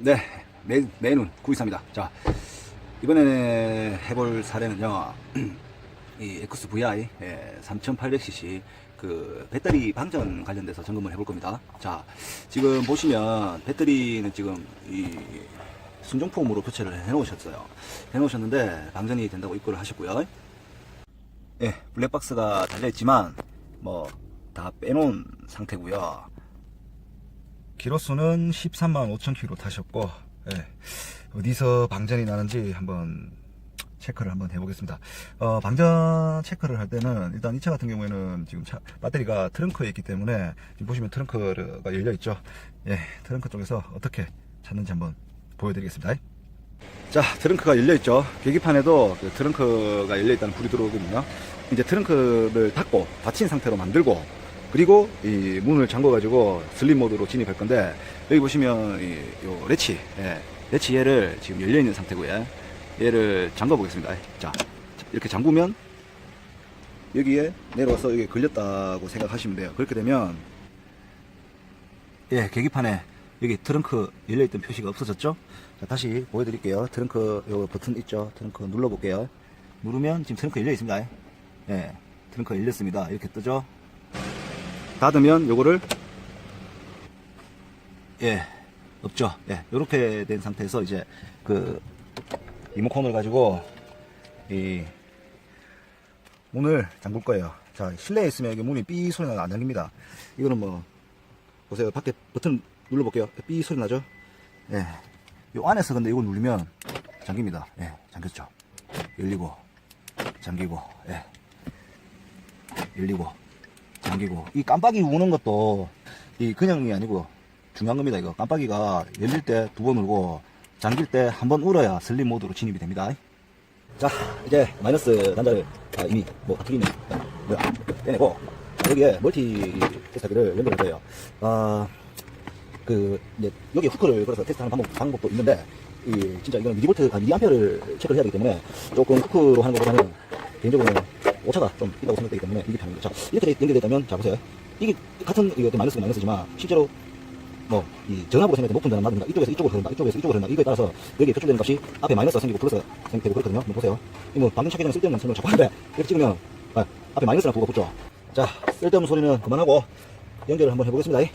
네, 메, 메뉴 923입니다. 자, 이번에 해볼 사례는요, 이 XVI 3800cc 그 배터리 방전 관련돼서 점검을 해볼 겁니다. 자, 지금 보시면 배터리는 지금 이 순정폼으로 교체를 해 놓으셨어요. 해 놓으셨는데 방전이 된다고 입고를 하셨고요. 예, 블랙박스가 달려있지만, 뭐, 다 빼놓은 상태고요 키로수는 13만 5천 킬로 타셨고, 예, 어디서 방전이 나는지 한번 체크를 한번 해보겠습니다. 어, 방전 체크를 할 때는 일단 이 차 같은 경우에는 지금 차, 배터리가 트렁크에 있기 때문에 지금 보시면 트렁크가 열려 있죠. 예, 트렁크 쪽에서 어떻게 찾는지 한번 보여드리겠습니다. 자, 트렁크가 열려 있죠. 계기판에도 그 트렁크가 열려 있다는 불이 들어오거든요. 이제 트렁크를 닫고 닫힌 상태로 만들고 그리고 이 문을 잠궈 가지고 슬립 모드로 진입할 건데 여기 보시면 이, 요 레치, 예, 레치 얘를 지금 열려 있는 상태고요. 얘를 잠궈 보겠습니다. 자, 이렇게 잠그면 여기에 내려와서 여기 걸렸다고 생각하시면 돼요. 그렇게 되면 예, 계기판에 여기 트렁크 열려있던 표시가 없어졌죠? 자, 다시 보여드릴게요. 트렁크, 요 버튼 있죠? 트렁크 눌러볼게요. 누르면 지금 트렁크 열려있습니다. 예, 트렁크 열렸습니다. 이렇게 뜨죠? 닫으면 요거를, 예, 없죠? 예, 요렇게 된 상태에서 이제 그 리모컨을 가지고 이 문을 잠글 거예요. 자, 실내에 있으면 이게 문이 삐 소리가 안 잠깁니다. 이거는 뭐, 보세요. 밖에 버튼 눌러 볼게요. 삐 소리 나죠? 예. 요 안에서 근데 이걸 누르면 잠깁니다. 예, 잠겼죠. 열리고, 잠기고, 예. 열리고, 잠기고. 이 깜빡이 우는 것도 이 그냥이 아니고 중요한 겁니다. 이거 깜빡이가 열릴 때 두 번 울고 잠길 때 한 번 울어야 슬립 모드로 진입이 됩니다. 자, 이제 마이너스 단자를 아, 이미 뭐 틀리네. 빼내고 여기에 멀티 테스트기를 연결할 거예요. 아, 그 이제 여기 후크를 걸어서 테스트하는 방법, 방법도 있는데 이 진짜 이거는 미리볼트, 아, 미리암페어를 체크를 해야 되기 때문에 조금 후크로 하는 것보다는 개인적으로는 오차가 좀 있다고 생각되기 때문에 이게 편합니다. 자, 이렇게 연결됐다면 자 보세요. 이게 같은 이게 마이너스가 마이너스지만 실제로 뭐, 이 전압으로 생각할 때 높은 전압 나든가 이쪽에서 이쪽으로 흐른다, 이쪽에서 이쪽으로 흐른다. 이거에 따라서 여기에 표출되는 값이 앞에 마이너스가 생기고 플러스가 생기고 그렇거든요. 한번 보세요. 이 뭐, 방금 찾기 전에 쓸데없는 설명을 자꾸 하는데, 이렇게 찍으면, 아, 앞에 마이너스랑 부가 붙죠. 자, 쓸데없는 소리는 그만하고, 연결을 한번 해보겠습니다.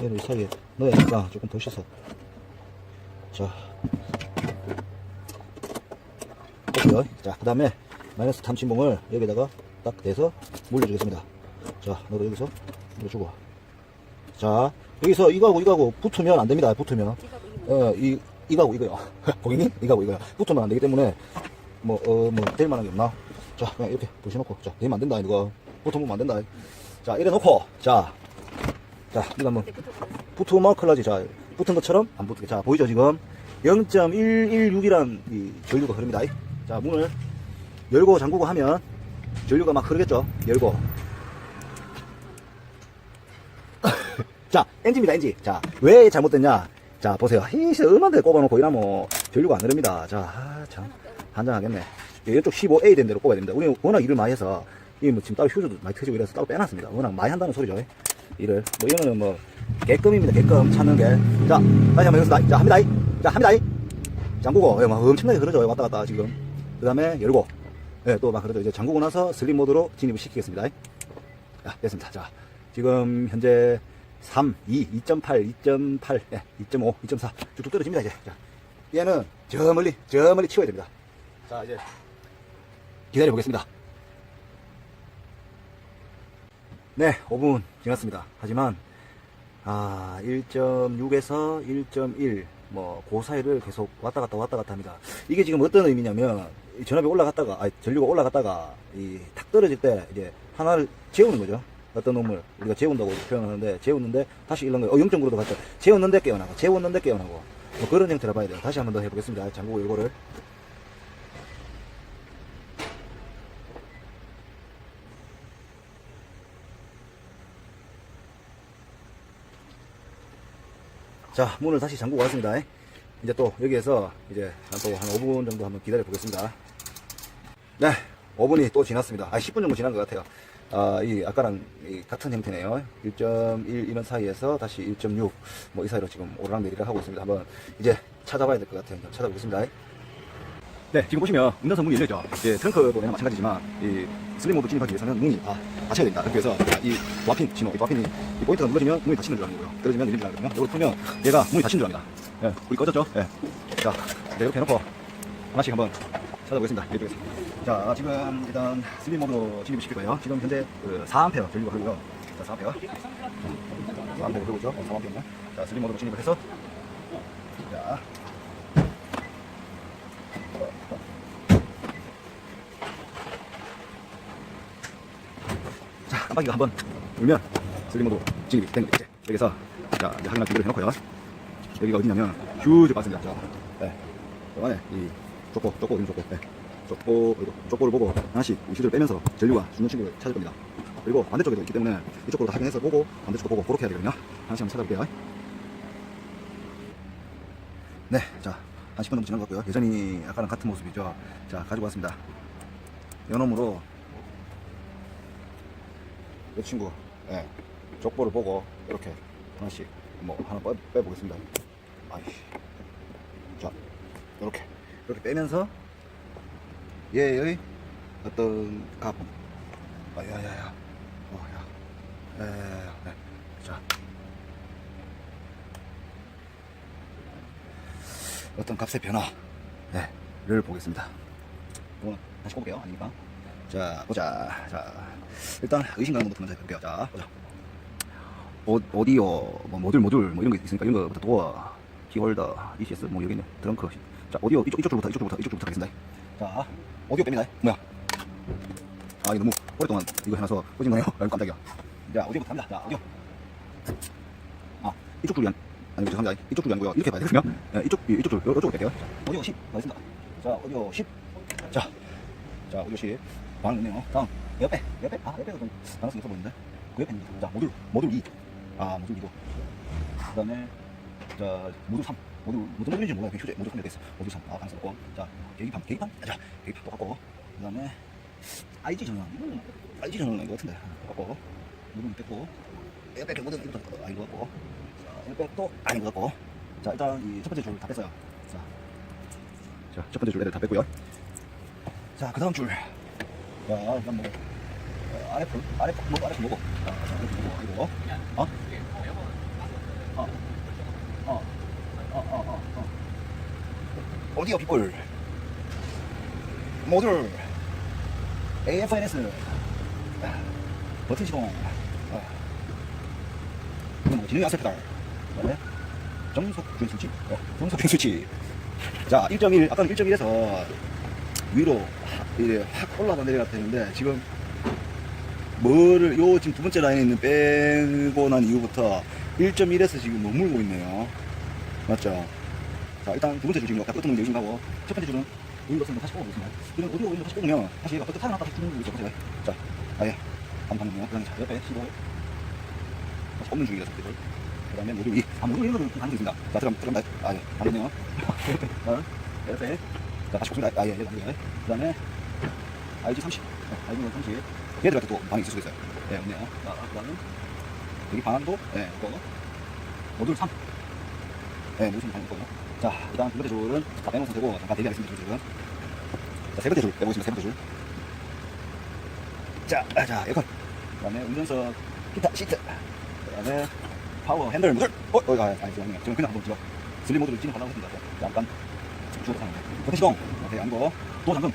얘를 이 사이에 넣어야 되니까 조금 더 씻어. 자. 됐고요. 자, 그 다음에 마이너스 탐침봉을 여기다가 딱 대서 물려주겠습니다. 자, 너도 여기서 물려주고. 자, 여기서 이거하고 이거하고 붙으면 안 됩니다. 붙으면. 어, 이, 이거하고 이거요. 고객님? 이거하고 이거요. 붙으면 안 되기 때문에, 뭐, 어, 뭐, 될 만한 게 없나? 자, 그냥 이렇게 부셔놓고. 자, 되면 안 된다, 이거. 붙으면 안 된다. 자, 이래 놓고. 자, 자, 이거 한번. 붙으면 클라지. 자, 붙은 것처럼 안 붙게. 자, 보이죠, 지금? 0.116이란 이 전류가 흐릅니다. 자, 문을 열고 잠그고 하면 전류가 막 흐르겠죠? 열고. 자, 엔진입니다, 엔진. 자, 왜 잘못됐냐? 자, 보세요. 히씨, 음한데 꼽아놓고 이러면 전류가 안 흐릅니다. 자, 아, 참. 한장하겠네. 이쪽 15A 된 대로 꼽아야 됩니다. 우리 워낙 일을 많이 해서, 이뭐 지금 따로 휴즈도 많이 터지고 이래서 따로 빼놨습니다. 워낙 많이 한다는 소리죠. 일을. 뭐 이거는 뭐, 개껌입니다, 개껌 찾는 게. 자, 다시 한번 해보겠습니다. 자, 합니다. 자, 합니다. 잠그고, 예, 막 엄청나게 흐르죠. 왔다 갔다 지금. 그 다음에 열고, 예, 또막 그러죠. 이제 잠그고 나서 슬립 모드로 진입을 시키겠습니다. 자, 됐습니다. 자, 지금 현재 3, 2, 2.8, 2.8, 예, 2.5, 2.4 쭉쭉 떨어집니다. 이제. 자, 얘는 저 멀리, 저 멀리 치워야 됩니다. 자, 이제 기다려 보겠습니다. 네, 5분 지났습니다. 하지만 아, 1.6에서 1.1, 뭐, 그 사이를 계속 왔다 갔다 왔다 갔다 합니다. 이게 지금 어떤 의미냐면, 이 전압이 올라갔다가, 아니, 전류가 올라갔다가, 이, 탁 떨어질 때, 이제, 하나를 재우는 거죠. 어떤 놈을, 우리가 재운다고 표현하는데, 재웠는데, 다시 이런 거예요. 어, 0.9로도 봤죠. 재웠는데 깨어나고, 재웠는데 깨어나고. 뭐 그런 형태로 봐야 돼요. 다시 한 번 더 해보겠습니다. 잠그고 이거를. 자, 문을 다시 잠그고 왔습니다. 이제 또 여기에서 이제 또한 5분 정도 한번 기다려 보겠습니다. 네, 5분이 또 지났습니다. 아, 10분 정도 지난 것 같아요. 아, 이 아까랑 이 같은 형태네요. 1.1 이런 사이에서 다시 1.6 뭐 이 사이로 지금 오르락내리락 하고 있습니다. 한번 이제 찾아봐야 될 것 같아요. 한번 찾아보겠습니다. 네, 지금 보시면 운전석 문이 열려있죠. 예, 트렁크도 나 마찬가지지만 이 슬림 모드 진입하기 위해서는 문이 다 닫혀야 된다. 그렇게 해서 이 와핀 신호, 이 와핀이 이 포인트가 눌러지면 문이 닫히는 줄 아는 거고요. 떨어지면 열리는 줄 아거든요. 이걸 풀면 얘가 문이 닫히는 줄 압니다. 예, 불이 꺼졌죠? 예. 자, 네, 이렇게 해놓고 하나씩 한번 찾아보겠습니다. 이쪽에서. 자, 지금 일단 슬림 모드로 진입을 시킬 거예요. 지금 현재 그 4A 전류가 흐르고요. 자, 4A. 4A 흐르고 있죠? 4A. 자, 슬림 모드로 진입을 해서 자, 자, 깜빡이가 한번 울면 슬리모드 진입이 된 거죠. 여기서 자, 이제 확인할 준비를 해놓고요. 여기가 어디냐면 휴즈 박스입니다. 자, 네. 그 안에 이 족보, 족보 어디 족보, 네. 족보, 그리고 족보를 보고 하나씩 이 휴즈를 빼면서 전류가 주는 친구를 찾을 겁니다. 그리고 반대쪽에도 있기 때문에 이쪽으로 다 확인해서 보고 반대쪽도 보고 그렇게 해야 되거든요. 하나씩 한번 찾아볼게요. 네, 자, 한 10분 정도 지난 것 같고요. 여전히 아까랑 같은 모습이죠. 자, 가지고 왔습니다. 연놈으로 이 친구, 예, 족보를 보고 이렇게 하나씩 뭐 하나 빼, 빼보겠습니다. 아이씨, 자, 이렇게 이렇게 빼면서 얘의 어떤 값, 아야야야, 어야, 야야야, 네. 자, 어떤 값의 변화, 네, 를 보겠습니다. 이거 다시 볼게요. 아니니까. 자, 보자. 자, 일단 의심 가는 것부터 먼저 해볼게요. 자, 보자. 오, 오디오, 뭐 모듈 모듈 뭐 이런 게 있으니까 이런 거부터 도어, 키홀더, ECS 뭐 여기 있네. 드렁크. 자, 오디오 이쪽 이쪽 줄부터 이쪽 줄부터 이쪽 줄부터 하겠습니다. 자, 오디오 뺍니다. 뭐야? 아, 이거 너무 오랫동안 이거 해놔서 꺼진 거네요. 아이고 깜짝이야. 자, 오디오부터 합니다. 자, 오디오. 아, 이쪽 줄이 안, 아니고 죄송합니다. 이쪽 줄이 아니고요. 이렇게 봐야 되거든요. 네, 이쪽, 이- 이쪽 줄, 요- 요쪽으로 뺄게요. 자, 오디오 10 가겠습니다. 자, 오디오 10. 자, 자, 오디오 10. 반응 있네요. 다음, 옆에, 옆에, 아, 옆에도 좀 가능성이 있어 보이는데. 그 옆에 있는 거. 자, 모듈, 모듈 2. 아, 모듈 2고. 그 다음에, 자, 모듈 3. 모듈, 무슨 모듈인지 몰라요. 그 휴대, 모듈 3에 있어. 모듈 3. 아, 가능성 없고. 자, 계기판, 계기판. 자, 계기판 똑같고. 그 다음에, IG 전원. 이거는 IG 전원인 것 같은데. 똑같고. 모듈 뺐고. 옆에 모듈 이것도 아닌 것 같고. 자, 옆에 아닌 것 같고. 자, 일단 이 첫 번째 줄 다 뺐어요. 자, 자, 첫 번째 줄 애들 다 뺐고요. 자, 그 다음 줄. 자, 일단 뭐, 어, 아래 풀, 아래 풀, 뭐, 아래 풀 뭐고? 자, 자, 아래 풀 뭐고, 이거. 어? 어, 어, 어, 어, 어, 어. 어디요, 빗볼? 모듈. AFNS. 버튼 시동. 아. 뭐. 그 다음에, 정속 주행 스위치. 어, 주행 스위치. 자, 1.1, 아까는 1.1에서 위로 확, 올라가 내려갔다 했는데 지금 뭐를 요 지금 두 번째 라인에 있는 빼고 난 이후부터 1.1에서 지금 머물고 있네요 맞죠 자 일단 두 번째 줄 지금 어떤 문제 의심하고 첫 번째 줄은 윈도우스 다시 뽑아보겠습니다 이런 오디오 윈도우 다시 뽑으면 다시 얘가 어떻게 살아났다 주는 거 보세요 자 아예 한 방금요 그 다음에 자 옆에 15 다시 뽑는 중이라서 그 다음에 모듈 2 아, 모듈 1은 가능성이 있습니다 자 들어갑니다 들어갑니다 아예 안 됐네요 어, 옆에 자, 다시 봅니다. 아, 예, 예, 예. 그 다음에, IG 30. 네, IG 30. 얘들한테 또 반응이 있을 수도 있어요. 예, 없네요. 자, 그 다음에, 여기 반응도, 예, 있고, 모듈 3. 예, 모듈 3 반응 있고요. 자, 그 다음 두 번째 줄은 다 빼놓은 상태고, 잠깐 대기하겠습니다, 두 줄은. 자, 세 번째 줄 빼보겠습니다, 세 번째 줄. 자, 아, 자, 에어컨. 그 다음에 운전석, 기타, 시트. 그 다음에, 파워 핸들 모듈. 어, 어, 아, 아니, 지금 그냥 한번 찍어. 슬림 모드를 진입하려고 했습니다. 잠깐. 주로 사는데. 버튼 시동. 오케이, 아니고. 도 잠금.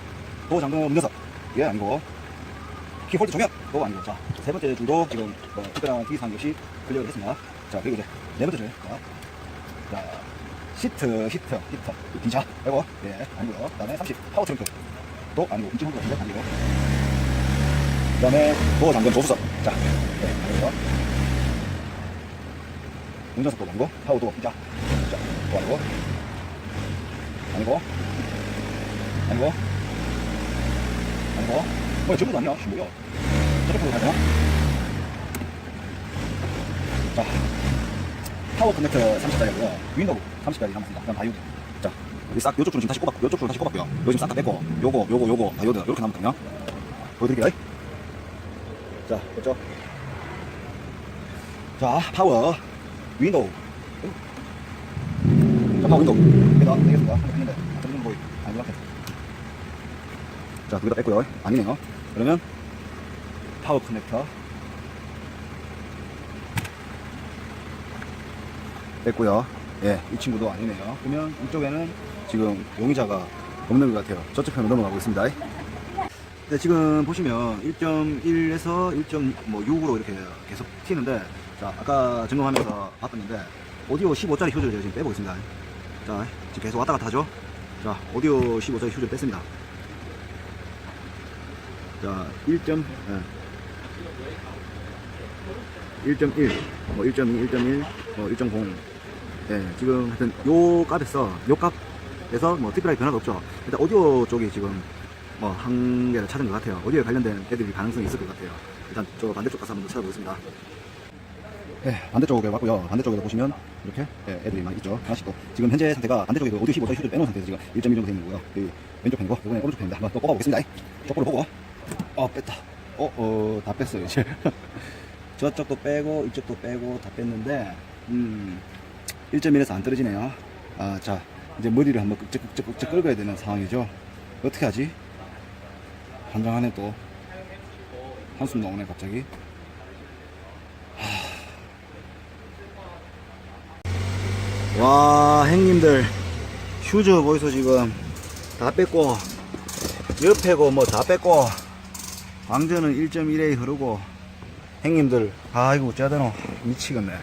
도 잠금 운전석. 예, 아니고. 키홀드 조명. 도 아니고. 자, 세 번째 줄도 지금 뭐 특별한 특이사항 없이 클리어를 했습니다. 자, 그리고 이제 네 번째 줄. 자, 자 시트, 시트, 시트. 기자. 그리고, 예, 아니고요. 그 다음에 30. 파워 트렁크. 도 아니고. 인증 홀드 같은데? 아니고. 그 다음에 도 잠금 조수석. 자, 네, 아니고요. 운전석도 아니고. 파워도 기자. 자, 도 아니고. 아니고 아니고 아니고 뭐야 다 아니야 씨, 뭐야 저렇게 가야 되나? 자 파워 커넥터 30짜리고요 윈도우 30짜리 남았습니다 그다음 다이오드 자 여기 싹 요쪽 줄은 지금 다시 꼽았고 요쪽 줄 다시 꼽았고요 요거 지금 싹다 뺐고 요거 요거 요거 다이오드 이렇게 남았거든요 보여드릴게요 자, 됐죠? 자, 파워, 윈도우. 자, 파워 윈도우. 여기다 되겠습니다. 근데, 이렇게. 자, 두개다 뺐고요. 아니네요. 그러면, 파워 커넥터. 뺐고요. 예, 이 친구도 아니네요. 그러면 이쪽에는 지금 용의자가 없는 것 같아요. 저쪽 편으로 넘어가고 있습니다. 네, 지금 보시면 1.1에서 1.6으로 이렇게 계속 튀는데, 자, 아까 점검하면서 봤었는데, 오디오 15짜리 휴즈를 제가 지금 빼보겠습니다. 자, 지금 계속 왔다 갔다 하죠? 자, 오디오 15짜리 휴즈를 뺐습니다. 자, 1. 예. 1.1, 뭐 1.2, 1.1, 뭐 1.0. 예, 지금 하여튼 요 값에서, 요 값에서 뭐 특별하게 변화가 없죠. 일단 오디오 쪽이 지금 뭐 한개를 찾은 것 같아요. 오디오에 관련된 애들이 가능성이 있을 것 같아요. 일단 저 반대쪽 가서 한번 찾아보겠습니다. 네, 반대쪽에 왔고요. 반대쪽에 보시면 이렇게 예, 애들이 많이 있죠. 하나씩 또 지금 현재 상태가 반대쪽에 오디오 15 휴즈를 빼놓은 상태에서 지금 1.1 정도 되는 거고요. 이 왼쪽 편이고 이번에 오른쪽 편인데 한번 또 뽑아보겠습니다. 쪽으로 보고 어 뺐다. 어, 어, 다 뺐어요, 이제. 저쪽도 빼고, 이쪽도 빼고, 다 뺐는데, 음, 1.1에서 안 떨어지네요. 아, 자, 이제 머리를 한번 끄적끄적끄적 긁어야 되는 상황이죠. 어떻게 하지? 환장하네, 또. 한숨 나오네, 갑자기. 하... 와, 행님들, 휴즈 보이소, 지금. 다 뺐고, 옆에고, 뭐 다 뺐고, 왕전은 1.1에 흐르고, 행님들, 아이고, 짜다노. 미치겠네.